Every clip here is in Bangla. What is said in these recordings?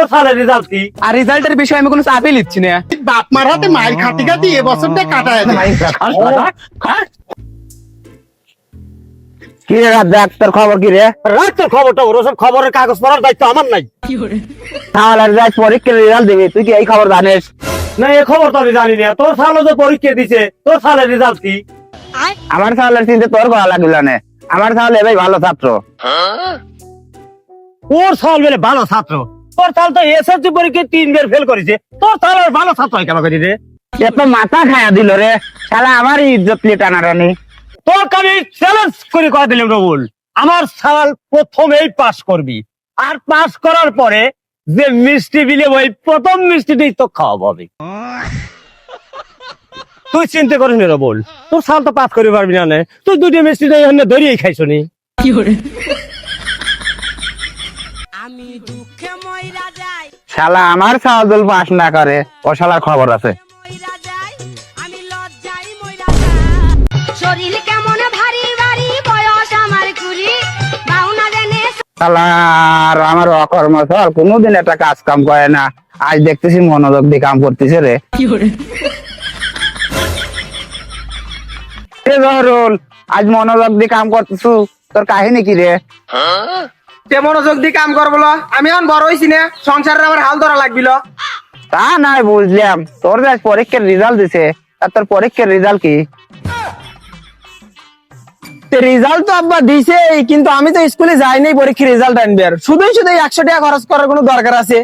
তোর সালের রেজাল্ট কি? আর রেজাল্টের বিষয়ে আমি কোনো চাপই নিচ্ছি না। বাপ মার হাতে মায়ের খাটি খাটি এবছরটা কাটায় কি রে দেখ তোর খবর কি রে? রাখ তোর খবরটা ওর সব খবরের কাগজ পড়ার দায়িত্ব আমার নাই। তাহলে পরীক্ষার রেজাল্ট দিবি তুই কি এই খবর জানিস? না এই খবর তো আমি জানি না। তোর সালে যে পরীক্ষা দিছে তোর সালের রেজাল্ট কি? আমার তাহলে চিন্তা তোর ভালো লাগল না। আমার তাহলে এবার ভালো ছাত্র। ওর সাল বেলে ভালো ছাত্র। তোর সাল তো এসএসসি পরীক্ষায় তিন বের ফেল করেছে। তোর সাল আর ভালো ছাত্র হয় কেন করি রে? এত মাথা খায়া দিল রে। শালা আমারই ইজ্জত নিয়ে টানাটানি তোর আমি চ্যালেঞ্জ করে দিলাম রবুল? আমার সাল প্রথমেই পাস করবি। আর পাস করার পরে যে মিষ্টি বিলে ওই প্রথম মিষ্টিটাই তো খাওয়াবো হবে। তুই চিন্তা করিস না রবুল। তোর সাল তো পাস করতে পারবি না। তুই দুটি মিষ্টি এখানে ধরিয়েই খাইছ নি আমি দুঃখে শালা আমার সাহায্য পাস না করে। ও শালার খবর আছে। শরীর কেমন ভারী ভারী বয়স আমার কুড়ি। বাউনা জেনে শালার আমার অকর্ম চল কোনোদিন একটা কাজ কাম করে না। আজ দেখতেছি মনোযোগ দিয়ে কাম করতেছে রে। এ জহরুল আজ মনোযোগ দিয়ে কাম করতেছু? তোর কাহিনী কি রে? তে মনোযোগ দিয়ে কাম আমি এখন বড় হয়েছি না সংসারের আমার হাল ধরা লাগবিল। তা নাই বুঝলাম তোর যে আজ পরীক্ষার রেজাল্ট দিছে আর তোর পরীক্ষার রেজাল্ট কি? রেজাল্ট তো আব্বা দিছে কিন্তু আমি তো স্কুলে যাইনি নাই পরীক্ষার রেজাল্ট আনবে আর। শুধুই শুধু একশো টাকা খরচ করার কোনো দরকার আছে।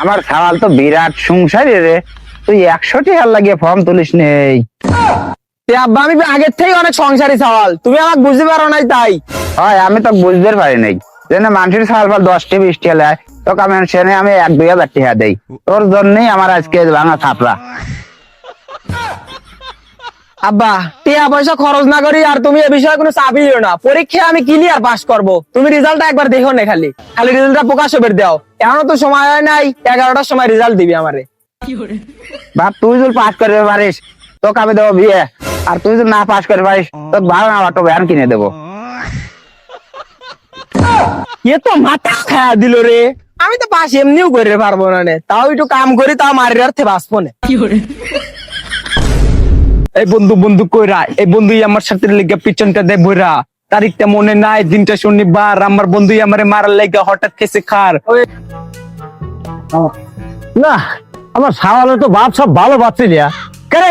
আমার সওয়াল তো বিরাট সংসারী রে তুই একশো টাকা লাগিয়ে ফর্ম তুলিস নেই। আব্বা আমি আগের থেকে অনেক সংসারী সওয়াল। তুমি আমাকে বুঝতে পারো নাই তাই। হয় আমি তো বুঝতে পারি নাই। যেন মানুষের সাল ফাল দশটি বৃষ্টি হলে তোকে আমি সেনে আমি এক দুই হাজার টাকা দেই। তোর জন্যই আমার আজকে ভাঙা থাপড়া। আব্বা টিয়া পয়সা খরচ না করি আর তুমি এ বিষয়ে কোনো চাপই দিও না। পরীক্ষায় আমি ক্লিয়ার পাস করব। তুমি রেজাল্টটা একবার দেখো না খালি। খালি রেজাল্টটা প্রকাশ হবে দাও। এখনও তো সময় হয় নাই এগারোটার সময় রেজাল্ট দিবি আমারে। বাপ তুই যদি পাস করতে পারিস তোকে আমি দেবো বিয়ে। আর তুই যদি না পাস করতে পারিস তোকে ভালো না অটো ভ্যান কিনে দেবো। এ তো মাথা খায়া দিল রে। আমি তো পাস এমনিও করে পারব না নে। তাও একটু কাম করি তাও মারি অর্থে বাঁচবো না। এই বন্ধু বন্ধু কইরা এই বন্ধু আমার সাথে লেগে পিছনটা দে বইরা তারিখটা মনে নাই দিনটা শনিবার আমার বন্ধু আমারে মারার লেগে হঠাৎ খেসে খার। না আমার সাওয়ালে তো বাপ সব ভালো না কে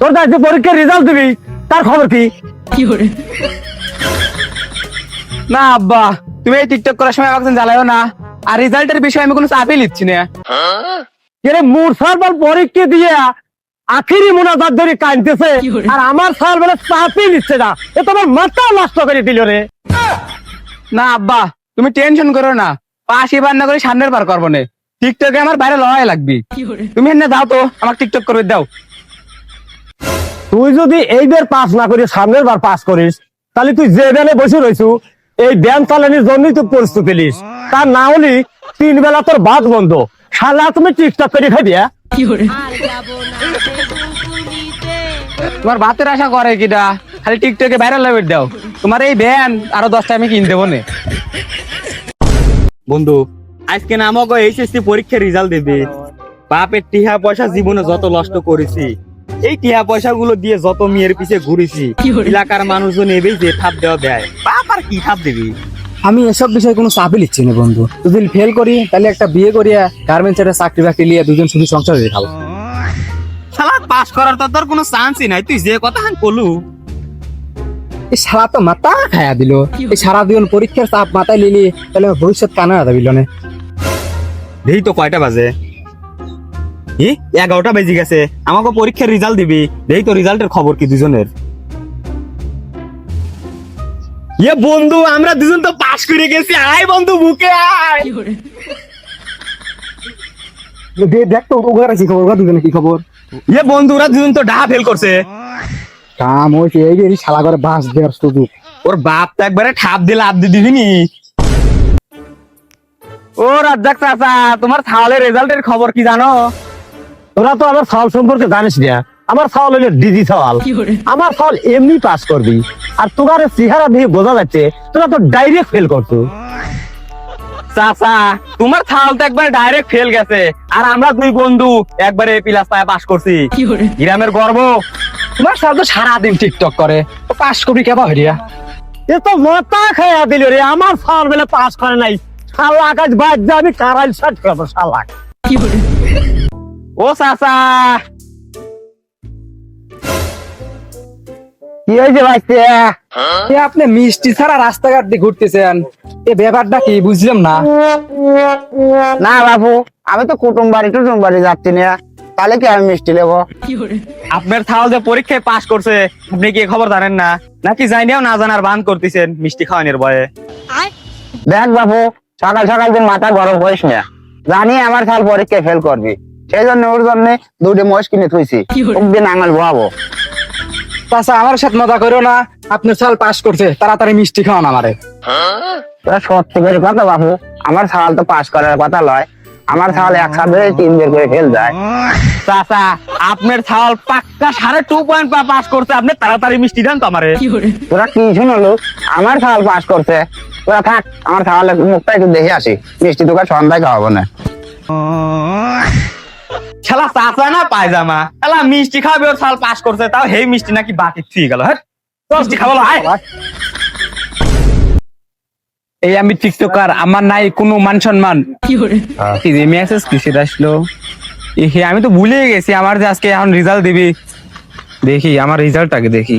তোর কাছে পরীক্ষার রেজাল্ট দিবি তার খবর কি? না আব্বা তুমি এই টিকটক করার সময় আমাকে জ্বালাও না। আর রেজাল্টের বিষয়ে আমি কোনো চাপই নিচ্ছি না। এরে মোর সালবাল পরীক্ষা দিয়ে আখিরি মোনাজাত ধরে কাঁদতেছে। আর আমার বেলা চাপই নিচ্ছে না। এ তোমার মাথা নষ্ট করে দিল রে। না আব্বা তুমি টেনশন করো না। পাশ এবার না করে সামনের বার করব না। টিকটকে আমার বাইরে লড়াই লাগবে। তুমি এনে দাও তো আমার টিকটক করে দাও। তুই যদি এইবার পাস না করিস সামনের বার পাস করিস তাহলে তুই যে বেলে বসে রইছু এই ব্যায়াম চালানোর জন্যই তুই প্রস্তুতি নিস তা না হলে তিন বেলা তোর ভাত বন্ধ। শালা তুমি টিকটক করে খাবি হ্যাঁ? আর যাব না বেগুন তুলিতে তোমার ভাতের আশা করে কিটা খালি টিকটকে ভাইরাল লাইভ দাও। তোমার এই ভ্যান আরও দশটা আমি কিনতে দেবো না। বন্ধু আজকে না আমাকে এইচএসসি পরীক্ষার রেজাল্ট দেবে। বাপের টিহা পয়সা জীবনে যত নষ্ট করেছি এই টিহা পয়সা গুলো দিয়ে যত মেয়ের পিছে ঘুরেছি এলাকার মানুষজন এবেই যে থাপ দেওয়া দেয়। বাপ আর কি থাপ দিবি? আমি এসব বিষয়ে কোনো চাপই লিখছি না বন্ধু। যদি ফেল করি তাহলে একটা বিয়ে করিয়া গার্মেন্টস এর চাকরি বাকরি লিয়ে দুজন শুধু সংসার হয়ে খাব। শালা পাস করার তো তোর কোনো চান্সই নাই। তুই যে কথা হান কলু। এই সারা তো মাথা খায়া দিল। এই সারা দিন পরীক্ষার চাপ মাথায় লিলি তাহলে ভবিষ্যৎ কানা যাবিল না। দেই তো কয়টা বাজে? ই এগারোটা বেজে গেছে। আমাকে পরীক্ষার রেজাল্ট দিবি। দেই তো রেজাল্টের খবর কি দুজনের। ইয়ে বন্ধু আমরা দুজন তো পাস করে গেছি। আয় বন্ধু বুকে আয়। দেখ তো ওখানে কি খবর? দুজনে কি খবর? ইয়ে বন্ধুরা দুজন তো ডা ফেল করছে। কাম হয়েছে এই যে শালা করে বাস দেওয়ার সুযোগ। ওর বাপ তো একবারে ঠাপ দিলে আপ দিয়ে দিবি ও রাজ্জাক চাচা তোমার তাহলে রেজাল্টের খবর কি জানো? তোরা তো আমার সাল সম্পর্কে জানিস না। আমার সাল হলো ডিজি সওয়াল আমার সাল এমনি পাস করবি। আর তোমার চেহারা দিয়ে বোঝা যাচ্ছে তোরা তো ডাইরেক্ট ফেল করছ। চাচা তোমার থাল তো একবার ডাইরেক্ট ফেল গেছে। আর আমরা দুই বন্ধু একবারে প্লাস পায়ে পাস করছি। গ্রামের গর্ব। তোমার সাল তো সারাদিন টিকটক করে। পাস করবি কেবা হরিয়া? এ তো মাথা খাইয়া দিল রে আমার সাল বেলে পাস করে নাই। শালা কাজ বাদ যাবি কারাইল শার্ট করব শালা। ও চাচা। কি হয়েছে আপনি মিষ্টি ছাড়া রাস্তাঘাট দিয়ে ঘুরতেছেন। এ ব্যাপারটা কি বুঝলাম না। না বাবু আমি তো কুটুম বাড়ি টুটুম বাড়ি যাচ্ছি না। তাহলে কি আমি মিষ্টি নেব? আপনার থাল যে পরীক্ষায় পাশ করছে আপনি কি খবর জানেন না? নাকি জানিও না জানার বান করতেছেন মিষ্টি খাওয়ানোর ভয়ে? দেখ বাবু সকাল সকাল দিন মাথা গরম করিস না। জানি আমার সাল পরীক্ষায় ফেল করবি। সেই জন্য ওর জন্য দুটি মোষ কিনে থুইছি একদিন আঙুল বোয়াবো চাচা আমার সাথে মজা করো না। আপনার সাল পাস করছে তাড়াতাড়ি মিষ্টি খাওয়ান আমারে। সত্যি করে কথা বাবু আমার সাল তো পাস করার কথা লয়। আমার সাল একসাথে তিন বের করে ফেল যায়। চাচা আপনার থাল পাক্কা সাড়ে টু পয়েন্ট পাস করছে আপনি তাড়াতাড়ি মিষ্টি দেন তো আমারে। তোরা কি শুনলো আমার সাল পাস করছে। তোরা থাক আমার সালের মুখটা একটু দেখে আসি। মিষ্টি তোকে সন্ধ্যায় খাওয়াবো না। খেলা চাচা না পায়জামা। খেলা মিষ্টি খাবে ওর সাল পাস করছে তাও হেই মিষ্টি নাকি বাকি থুই গেল হ্যাঁ? মিষ্টি খাব আয়। এই আমি টিকটকার আমার নাই কোনো মান সম্মান। কি যে মেসেজ কিসের আসলো? আমি তো ভুলে গেছি আমার যে আজকে এখন রেজাল্ট দিবি। দেখি আমার রেজাল্টটাকে দেখি।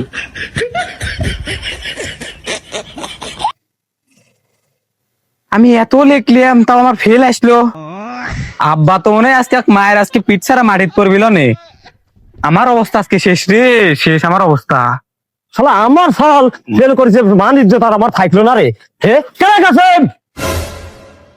আমি এত লিখলাম তাও আমার ফেল আসলো। আব্বা তো মনে আজকে মায়ের আজকে পিঠ ছাড়া মাটিত পড়বিল নে। আমার অবস্থা আজকে শেষ রে শেষ আমার অবস্থা। শালা আমার সাল ফেল করেছে মান ইজ্জত আর আমার থাকল না রে। হে কেন গেছেন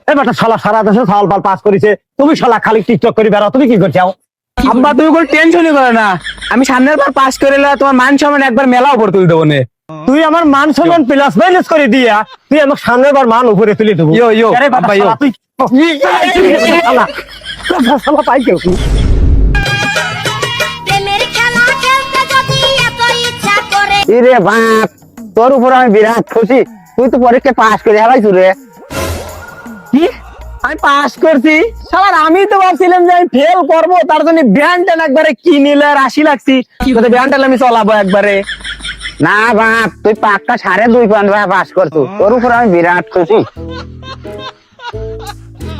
এ বেটা শালা সারা দেশে সাল পাল পাস করেছে। তুমি শালা খালি টিকটক করে বেড়াও তুমি কি করছাও আব্বা তুমি কোনো টেনশনই করো না। আমি সামনের বার পাস করে তোমার মান সম্মান একবার মেলা উপর তুলে দেবো নে। তুই আমার মান সম্মান প্লাস মাইনাস করে দিয়া তুই আমার সামনের বার মান উপরে তুলে দেবো। তুই পাই কেউ ইরে বাপ তোর উপর আমি বিরাট খুশি। তুই তো পরীক্ষা পাস করে হেলাইছু রে। কি? আমি পাস করছি? সবার আমি তো ভাবছিলাম যে আমি ফেল করব তার জন্য ব্যান্ড একবারে কিনিলে আর আশি লাগছি। ব্যান্ড আমি চলাবো একবারে। না বাপ তুই পাক্কা সাড়ে দুই ভাই পাস করছু। তোর উপর আমি বিরাট খুশি।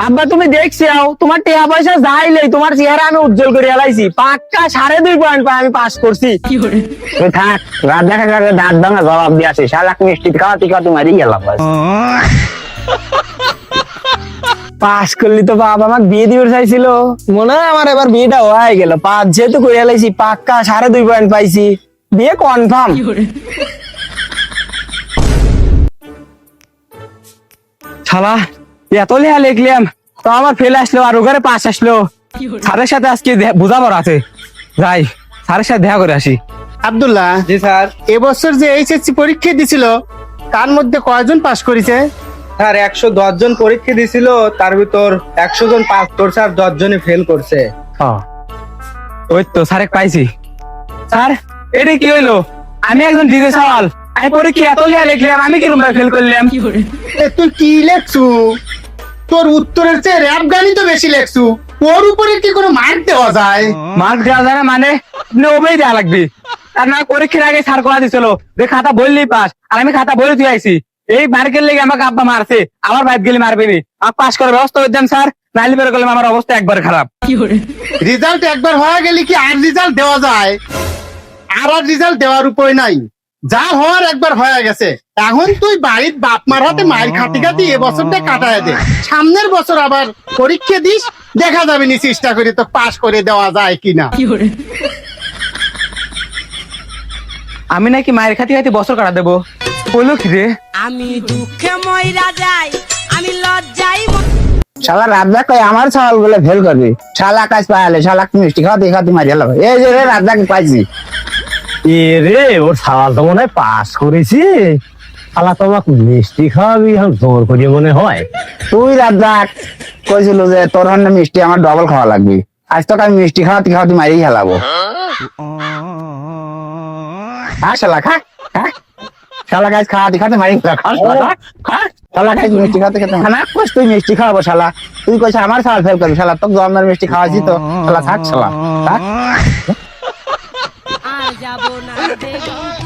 আব্বা তুমি দেখছিও তোমার টাকা পয়সা যাইলেই তোমার চেহারা আমি উজ্জ্বল করে এলাইছি পাক্কা সাড়ে দুই পয়েন্ট পাই আমি পাস করছি। থাক রাত দেখা দাঁত ভাঙা জবাব দিয়ে আসিস শালাক মিষ্টি খাওয়াতে খাওয়াতে মারি গেলাম। পাস করলি তো বাবা বিয়ে দিবে চাইছিল। মনে হয় আমার এবার বিয়েটা হয়ে গেল। পাঁচ যেহেতু করে এলাইছি পাক্কা সাড়ে দুই পয়েন্ট পাইছি। বিয়ে কনফার্ম শালা এত লেহা লিখলাম তো আমার ফেল আসলো আর ওখানে পাস আসলো। স্যারের সাথে আজকে বোঝাপড় আছে যাই স্যারের সাথে দেখা করে আসি। আব্দুল্লাহ জি স্যার। এবছর যে এইচএসসি পরীক্ষা দিছিল তার মধ্যে কয়জন পাস করেছে? স্যার একশো দশ জন পরীক্ষা দিছিল তার ভিতর একশো জন পাস করছে আর দশ জনে ফেল করছে। ওই তো স্যারে পাইছি। স্যার এটা কি হইল? আমি একজন দিদি সওয়াল। আমি পরীক্ষা এত লেহা লিখলাম আমি কীরকম ফেল করলাম? এ তুই কি লেখছু? তোর উত্তরের চেয়ে র্যাপ গানই তো বেশি লেখছু। ওর উপরে কি কোনো মার্ক দেওয়া যায়? মার্ক দেওয়া যায় না মানে? নবেই দেওয়া লাগবে। আর না পরীক্ষার আগে স্যার করা দিছিল যে খাতা বললি পাস। আর আমি খাতা বলে তুই আইছি। এই মার্কের লেগে আমাকে আব্বা মারছে। আমার বাইক গেলে মারবে নি আর পাস করার ব্যবস্থা করে দেন স্যার নাইলে বের করলাম আমার অবস্থা একবার খারাপ। রেজাল্ট একবার হয়ে গেলে কি আর রেজাল্ট দেওয়া যায়? আর আর রেজাল্ট দেওয়ার উপায় নাই। যা হওয়ার একবার হয়ে গেছে। এখন তুই বাড়ির বাপ মার হাতে মায়ের খাতি খাতি এ বছরটা কাটায় দে। সামনের বছর আবার পরীক্ষা দিস দেখা যাবে নি চেষ্টা করে তো পাস করে দেওয়া যায় কিনা। আমি নাকি মায়ের খাতি খাতি বছর কাটা দেবো? বলল কি রে? আমি দুঃখে ময়রা যাই আমি লজ্জাই শালা রাজা কয় আমার সওয়াল বলে ফেল করবি? শালা কাজ পাইলে শালা মিষ্টি খাওয়াতে খাওয়াতে মারি গেলাম এই যে রে রাজাকে পাইছি? ওর সাল তো মনে হয় পাস করেছি। শালা তোমাকে মিষ্টি খাওয়াবি, এখন জোর মনে হয়। তুই কইছিল যে, তোর হন্ডে মিষ্টি আমার ডবল খাওয়া লাগবে। আজ তোকে আমি মিষ্টি খাওয়াতে খাওয়াতে মারি খেলাবো খা শালা খা শালা গাছ খাওয়াতে মারি খা শালা শালা গাছ মিষ্টি খাতে খেতে না তুই মিষ্টি খাওয়াবো, শালা। তুই আমার সাল ফেল করবি, শালা, তোকে জন্মের মিষ্টি খাওয়াছি তো। শালা, থাক শালা, থাক। যাব না তুলিতে